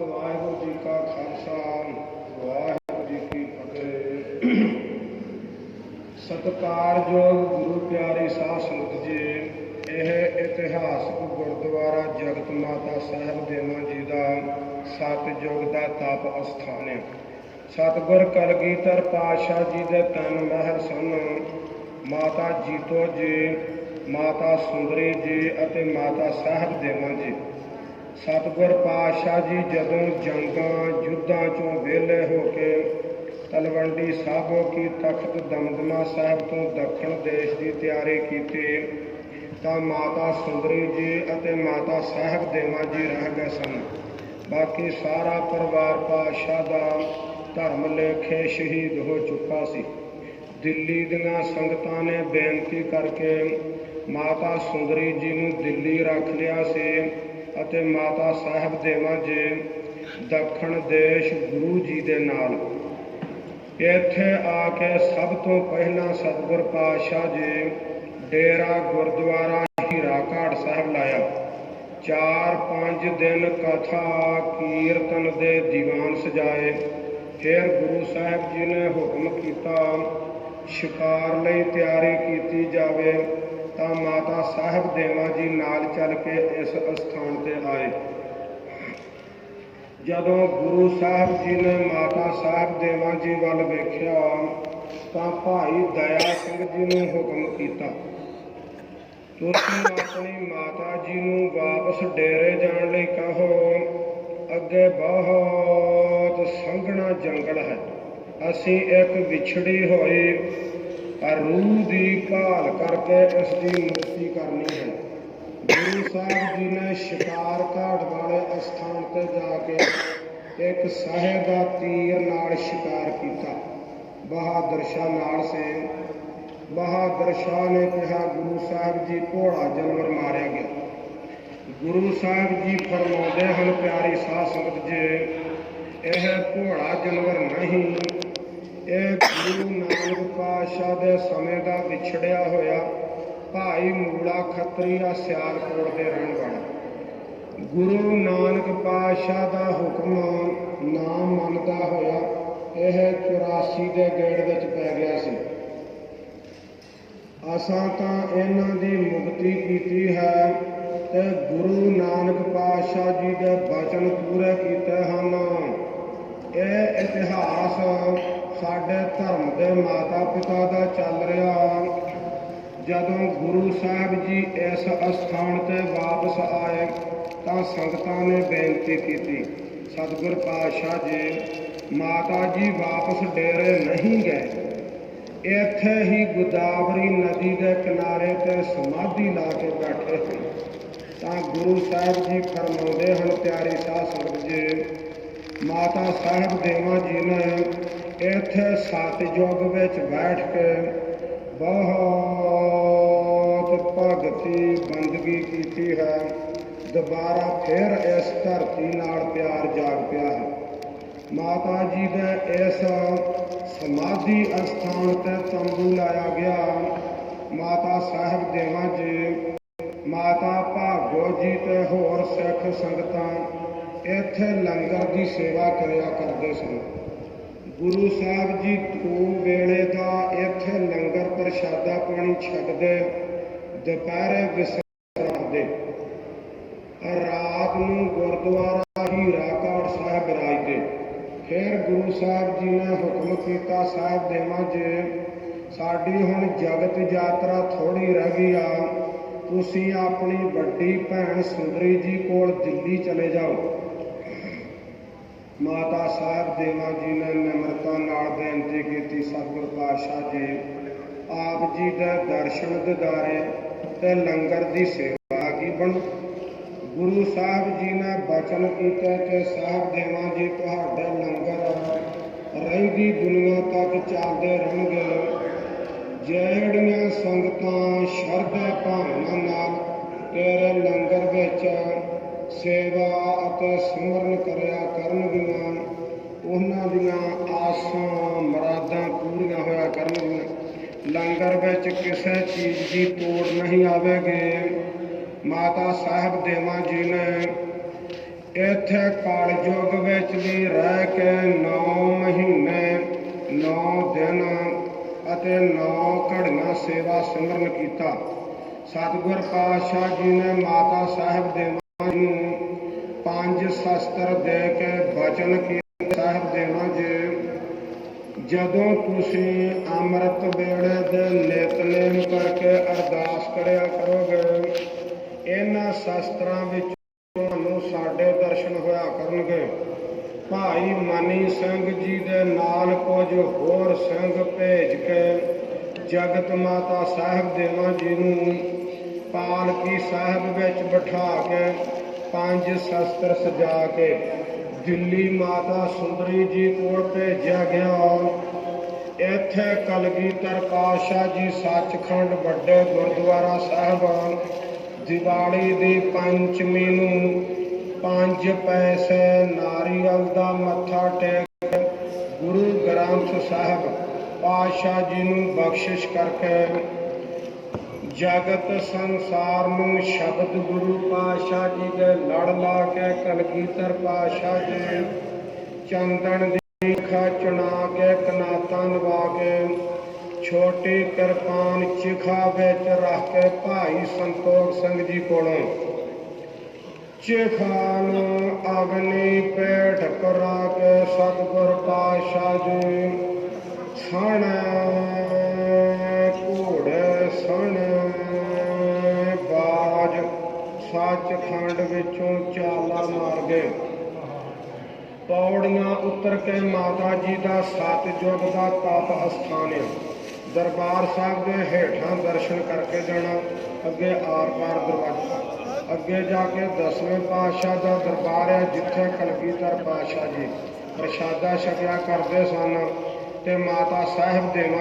ਵਾਹਿਗੁਰੂ ਜੀ ਕਾ ਖਾਲਸਾ, ਵਾਹਿਗੁਰੂ ਜੀ ਕੀ ਫਤਿਹ। ਸਤਿਕਾਰਯੋਗ ਗੁਰੂ ਪਿਆਰੇ ਸਾਧ ਸੰਗਤ ਜੀ, ਇਹ ਇਤਿਹਾਸਕ ਗੁਰਦੁਆਰਾ ਜਗਤ ਮਾਤਾ ਸਾਹਿਬ ਦੇਵਾਂ ਜੀ ਦਾ ਸਤਿਯੁਗ ਦਾ ਤਾਪ ਅਸਥਾਨ ਹੈ। ਸਤਿਗੁਰ ਕਲਗੀਧਰ ਪਾਤਸ਼ਾਹ ਜੀ ਦੇ ਤਨ ਮਹਿਲ ਸਨ। ਮਾਤਾ ਜੀਤੋ ਜੀ, ਮਾਤਾ ਸੁੰਦਰੀ ਜੀ ਅਤੇ ਮਾਤਾ ਸਾਹਿਬ ਦੇਵਾਂ ਜੀ। ਸਤਿਗੁਰ ਪਾਤਸ਼ਾਹ ਜੀ ਜਦੋਂ ਜੰਗਾਂ, ਯੁੱਧਾਂ ਚੋਂ ਵਿਹਲੇ ਹੋ ਕੇ ਤਲਵੰਡੀ ਸਾਬੋ ਕੀ ਤਖਤ ਦਮਦਮਾ ਸਾਹਿਬ ਤੋਂ ਦੱਖਣ ਦੇਸ਼ ਦੀ ਤਿਆਰੀ ਕੀਤੀ, ਤਾਂ ਮਾਤਾ ਸੁੰਦਰੀ ਜੀ ਅਤੇ ਮਾਤਾ ਸਾਹਿਬ ਦੇਵਾਂ ਜੀ ਰਹਿ ਗਏ ਸਨ। ਬਾਕੀ ਸਾਰਾ ਪਰਿਵਾਰ ਪਾਤਸ਼ਾਹ ਦਾ ਧਰਮ ਲੇਖੇ ਸ਼ਹੀਦ ਹੋ ਚੁੱਕਾ ਸੀ। ਦਿੱਲੀ ਦੀਆਂ ਸੰਗਤਾਂ ਨੇ ਬੇਨਤੀ ਕਰਕੇ ਮਾਤਾ ਸੁੰਦਰੀ ਜੀ ਨੂੰ ਦਿੱਲੀ ਰੱਖ ਲਿਆ ਸੀ। ਅਤੇ ਮਾਤਾ ਸਾਹਿਬ ਦੇਵਾਂ ਜੀ ਦੱਖਣ ਦੇਸ਼ ਗੁਰੂ ਜੀ ਦੇ ਨਾਲ। ਇੱਥੇ ਆ ਕੇ ਸਭ ਤੋਂ ਪਹਿਲਾਂ ਸਤਿਗੁਰ ਪਾਤਸ਼ਾਹ ਜੀ ਡੇਰਾ ਗੁਰਦੁਆਰਾ ਹੀਰਾ ਘਾਟ ਸਾਹਿਬ ਲਾਇਆ। ਚਾਰ ਪੰਜ ਦਿਨ ਕਥਾ ਕੀਰਤਨ ਦੇ ਦੀਵਾਨ ਸਜਾਏ। ਫਿਰ ਗੁਰੂ ਸਾਹਿਬ ਜੀ ਨੇ ਹੁਕਮ ਕੀਤਾ, ਸ਼ਿਕਾਰ ਲਈ ਤਿਆਰੀ ਕੀਤੀ ਜਾਵੇ। ਤਾਂ ਮਾਤਾ ਸਾਹਿਬ ਦੇਵਾਂ ਜੀ ਨਾਲ ਚੱਲ ਕੇ ਇਸ ਅਸਥਾਨ ਤੇ ਆਏ। ਜਦੋਂ ਗੁਰੂ ਸਾਹਿਬ ਜੀ ਨੇ ਮਾਤਾ ਸਾਹਿਬ ਦੇਵਾਂ ਜੀ ਵੱਲ ਵੇਖਿਆ, ਤਾਂ ਭਾਈ ਦਇਆ ਸਿੰਘ ਜੀ ਨੂੰ ਹੁਕਮ ਕੀਤਾ। ਤੁਸੀਂ ਆਪਣੀ ਮਾਤਾ ਜੀ ਨੂੰ ਵਾਪਸ ਡੇਰੇ ਜਾਣ ਲਈ ਕਹੋ, ਅੱਗੇ ਬਹੁਤ ਸੰਘਣਾ ਜੰਗਲ ਹੈ। ਅਸੀਂ ਇੱਕ ਵਿਛੜੀ ਹੋਈ ਰੂਹ ਦੀ ਭਾਲ ਕਰਕੇ ਇਸ ਦੀ ਮੁਕਤੀ ਕਰਨੀ ਹੈ। ਗੁਰੂ ਸਾਹਿਬ ਜੀ ਨੇ ਸ਼ਿਕਾਰ ਘਾਟ ਵਾਲੇ ਅਸਥਾਨ ਤੇ ਜਾ ਕੇ ਇੱਕ ਸਾਹਿਬ ਦਾ ਤੀਰ ਨਾਲ ਸ਼ਿਕਾਰ ਕੀਤਾ। ਬਹਾਦਰ ਸ਼ਾਹ ਨਾਲ ਸੇ। ਬਹਾਦਰ ਸ਼ਾਹ ਨੇ ਕਿਹਾ, ਗੁਰੂ ਸਾਹਿਬ ਜੀ, ਘੋੜਾ ਜਾਨਵਰ ਮਾਰਿਆ ਗਿਆ। ਗੁਰੂ ਸਾਹਿਬ ਜੀ ਫਰਮਾਉਂਦੇ ਹਨ, ਪਿਆਰੀ ਸਾਧ ਸੰਗਤ, ਜੀ ਇਹ ਘੋੜਾ ਜਾਨਵਰ ਨਹੀਂ ਇਹ ਗੁਰੂ ਨਾਨਕ ਪਾਤਸ਼ਾਹ ਦੇ ਸਮੇਂ ਦਾ ਵਿਛੜਿਆ ਹੋਇਆ ਭਾਈ ਮੂਲਾ ਖੱਤਰੀਆ ਸਿਆਲਕੋਟ ਦੇ ਰਹਿਣ ਵਾਲਾ। ਗੁਰੂ ਨਾਨਕ ਪਾਤਸ਼ਾਹ ਦਾ ਹੁਕਮ ਨਾ ਮੰਨਦਾ ਹੋਇਆ ਇਹ 84 ਦੇ ਗੇੜ ਵਿੱਚ ਪੈ ਗਿਆ ਸੀ। ਅਸਾਂ ਤਾਂ ਇਹਨਾਂ ਦੀ ਮੁਕਤੀ ਕੀਤੀ ਹੈ ਤੇ ਗੁਰੂ ਨਾਨਕ ਪਾਤਸ਼ਾਹ ਜੀ ਦੇ ਬਚਨ ਪੂਰੇ ਕੀਤੇ ਹਨ। ਇਹ ਇਤਿਹਾਸ ਸਾਡੇ ਧਰਮ ਦੇ ਮਾਤਾ ਪਿਤਾ ਦਾ ਚੱਲ ਰਿਹਾ ਜਦੋਂ ਗੁਰੂ ਸਾਹਿਬ ਜੀ ਇਸ ਅਸਥਾਨ ਤੇ ਵਾਪਸ ਆਏ ਤਾਂ ਸੰਗਤਾਂ ਨੇ ਬੇਨਤੀ ਕੀਤੀ, ਸਤਿਗੁਰ ਪਾਤਸ਼ਾਹ ਜੀ, ਮਾਤਾ ਜੀ ਵਾਪਸ ਡੇਰੇ ਨਹੀਂ ਗਏ। ਇੱਥੇ ਹੀ ਗੋਦਾਵਰੀ ਨਦੀ ਦੇ ਕਿਨਾਰੇ ਤੇ ਸਮਾਧੀ ਲਾ ਕੇ ਬੈਠੇ ਹਨ ਤਾਂ ਗੁਰੂ ਸਾਹਿਬ ਜੀ ਫਰਮਾਉਂਦੇ ਹਨ, ਪਿਆਰੀ ਸਾਧ ਸੰਗਤ ਜੀ, ਮਾਤਾ ਸਾਹਿਬ ਦੇਵਾਂ ਜੀ ਨੇ ਇੱਥੇ ਸਤਜੁਗ ਵਿੱਚ ਬੈਠ ਕੇ ਬਹੁਤ ਭਗਤੀ ਬੰਦਗੀ ਕੀਤੀ ਹੈ। ਦੁਬਾਰਾ ਫਿਰ ਇਸ ਧਰਤੀ ਨਾਲ ਪਿਆਰ ਜਾਗ ਪਿਆ ਹੈ। ਮਾਤਾ ਜੀ ਦੇ ਇਸ ਸਮਾਧੀ ਅਸਥਾਨ ਤੇ ਤੰਬੂ ਲਾਇਆ ਗਿਆ। ਮਾਤਾ ਸਾਹਿਬ ਦੇਵਾਂ ਜੀ, ਮਾਤਾ ਭਾਗੋ ਜੀ ਤੇ ਹੋਰ ਸਿੱਖ ਸੰਗਤਾਂ ਇੱਥੇ ਲੰਗਰ ਦੀ ਸੇਵਾ ਕਰਿਆ ਕਰਦੇ ਸਨ। ਗੁਰੂ ਸਾਹਿਬ ਜੀ ਦੋ ਵੇਲੇ ਦਾ ਇੱਥੇ ਲੰਗਰ ਪ੍ਰਸ਼ਾਦਾ ਪਾਣੀ ਛਕਦੇ ਦੁਪਹਿਰੇ ਵਿਸਰਾਮ ਰਾਤ ਨੂੰ ਗੁਰਦੁਆਰਾ ਹੀਰਾ ਘਾਟ ਸਾਹਿਬ ਰਾਜਦੇ ਫਿਰ ਗੁਰੂ ਸਾਹਿਬ ਜੀ ਨੇ ਹੁਕਮ ਕੀਤਾ, ਸਾਹਿਬ ਦੇਵਾਂ ਜੇ ਸਾਡੀ ਹੁਣ ਜਗਤ ਯਾਤਰਾ ਥੋੜੀ ਰਹਿ ਗਈ ਆ, ਤੁਸੀਂ ਆਪਣੀ ਵੱਡੀ ਭੈਣ ਸੁੰਦਰੀ ਜੀ ਕੋਲ ਦਿੱਲੀ ਚਲੇ ਜਾਓ। ਮਾਤਾ ਸਾਹਿਬ ਦੇਵਾਂ ਜੀ ਨੇ ਨਿਮਰਤਾ ਨਾਲ ਬੇਨਤੀ ਕੀਤੀ, ਸਤਿਗੁਰ ਪਾਤਸ਼ਾਹ ਜੀ, ਆਪ ਜੀ ਦੇ ਦਰਸ਼ਨ ਦਿਦਾਰੇ ਤੇ ਲੰਗਰ ਦੀ ਸੇਵਾ ਕੀ ਬਣੂ। ਗੁਰੂ ਸਾਹਿਬ ਜੀ ਨੇ ਬਚਨ ਕੀਤਾ ਕਿ ਸਾਹਿਬ ਦੇਵਾਂ ਜੀ ਤੁਹਾਡੇ ਲੰਗਰ ਰਹਿੰਦੀ ਦੁਨੀਆ ਤੱਕ ਚੱਲਦੇ ਰਹਿਣਗੇ। ਜਿਹੜੀਆਂ ਸੰਗਤਾਂ ਸ਼ਰਧਾ ਭਾਵਨਾ ਨਾਲ ਤੇਰੇ ਲੰਗਰ ਵਿੱਚ ਸੇਵਾ ਅਤੇ ਸਿਮਰਨ ਕਰਿਆ ਕਰਨਗੀਆਂ ਉਹਨਾਂ ਦੀਆਂ ਆਸਾਂ ਮਰਾਦਾਂ ਪੂਰੀਆਂ ਹੋਇਆ ਕਰਨਗੀਆਂ। ਲੰਗਰ ਵਿੱਚ ਕਿਸੇ ਚੀਜ਼ ਦੀ ਤੋੜ ਨਹੀਂ ਆਵੇਗੀ। ਮਾਤਾ ਸਾਹਿਬ ਦੇਵਾਂ ਜੀ ਨੇ ਇੱਥੇ ਕਲਯੁਗ ਵਿੱਚ ਵੀ ਰਹਿ ਕੇ 9 ਮਹੀਨੇ 9 ਦਿਨ ਅਤੇ 9 ਘੜੀਆਂ ਸੇਵਾ ਸਿਮਰਨ ਕੀਤਾ। ਸਤਿਗੁਰ ਪਾਤਸ਼ਾਹ ਜੀ ਨੇ ਮਾਤਾ ਸਾਹਿਬ ਦੇਵਾਂ ਨੂੰ ਪੰਜ ਸ਼ਸਤਰ ਦੇ ਕੇ ਬਚਨ ਕੀ ਸਾਹਿਬ ਦੇਵਾਂ ਜੀ। ਜਦੋਂ ਤੁਸੀਂ ਅੰਮ੍ਰਿਤ ਵੇਲੇ ਦੇ ਨਿਤਨੇਮ ਕਰਕੇ ਅਰਦਾਸ ਕਰਿਆ ਕਰੋਗੇ, ਇਹਨਾਂ ਸ਼ਸਤਰਾਂ ਵਿੱਚ ਤੁਹਾਨੂੰ ਸਾਡੇ ਦਰਸ਼ਨ ਹੋਇਆ ਕਰਨਗੇ। ਭਾਈ ਮਨੀ ਸਿੰਘ ਜੀ ਦੇ ਨਾਲ ਕੁਝ ਹੋਰ ਸਿੰਘ ਭੇਜ ਕੇ ਜਗਤ ਮਾਤਾ ਸਾਹਿਬ ਦੇਵਾਂ ਜੀ ਨੂੰ ਪਾਲਕੀ ਸਾਹਿਬ ਵਿੱਚ ਬਿਠਾ ਕੇ ਪੰਜ ਸ਼ਸਤਰ ਸਜਾ ਕੇ ਦਿੱਲੀ ਮਾਤਾ ਸੁੰਦਰੀ ਜੀ ਕੋਲ ਭੇਜਿਆ ਗਿਆ। ਇੱਥੇ ਕਲਗੀਧਰ ਪਾਤਸ਼ਾਹ ਜੀ ਸੱਚਖੰਡ ਵੱਡੇ ਗੁਰਦੁਆਰਾ ਸਾਹਿਬ, ਦੀਵਾਲੀ ਦੀ ਪੰਚਮੀ ਨੂੰ ਪੰਜ ਪੈਸੇ ਨਾਰੀਅਲ ਦਾ ਮੱਥਾ ਟੇਕ ਗੁਰੂ ਗ੍ਰੰਥ ਸਾਹਿਬ ਪਾਤਸ਼ਾਹ ਜੀ ਨੂੰ ਬਖਸ਼ਿਸ਼ ਕਰਕੇ ਜਗਤ ਸੰਸਾਰ ਨੂੰ ਸ਼ਬਦ ਗੁਰੂ ਪਾਤਸ਼ਾਹ ਜੀ ਦੇ ਲੜ ਲਾ ਕੇ ਕਲਗੀਧਰ ਪਾਤਸ਼ਾਹ ਜੀ ਚੰਦਨ ਦੀ ਖਾ ਚੁਣਾ ਕੇ ਕਨਾਤਾਂ ਲਵਾ ਕੇ ਛੋਟੀ ਕਿਰਪਾਨ ਚਿਖਾ ਵਿੱਚ ਰੱਖ ਕੇ ਭਾਈ ਸੰਤੋਖ ਸਿੰਘ ਜੀ ਕੋਲੋਂ ਚਿਖਾ ਨੂੰ ਅਗਨੀ ਪੇਟ ਕਰਾ ਕੇ ਸਤਿਗੁਰ ਪਾਤਸ਼ਾਹ ਜੀ ਸਣ ਘੋੜੇ ਸਣ ਸੱਚਖੰਡ ਵਿੱਚੋਂ ਚਾਲਾ ਮਾਰ ਗਏ। ਪੌੜੀਆਂ ਉਤਰ ਕੇ ਮਾਤਾ ਜੀ ਦਾ ਸਤਜੁਗ ਦਾ ਤਪ ਅਸਥਾਨ ਹੈ ਦਰਬਾਰ ਸਾਹਿਬ ਦੇ ਹੇਠਾਂ ਦਰਸ਼ਨ ਕਰਕੇ ਜਾਣਾ, ਅੱਗੇ ਆਰ-ਪਾਰ ਦਰਵਾਜ਼ਾ। ਅੱਗੇ ਜਾ ਕੇ ਦਸਵੇਂ ਪਾਤਸ਼ਾਹ ਦਾ ਦਰਬਾਰ ਹੈ, ਜਿੱਥੇ ਕਲਗੀਧਰ ਪਾਤਸ਼ਾਹ ਜੀ ਪ੍ਰਸ਼ਾਦਾ ਛਕਿਆ ਕਰਦੇ ਸਨ ਤੇ ਮਾਤਾ ਸਾਹਿਬ ਦੇਵਾਂ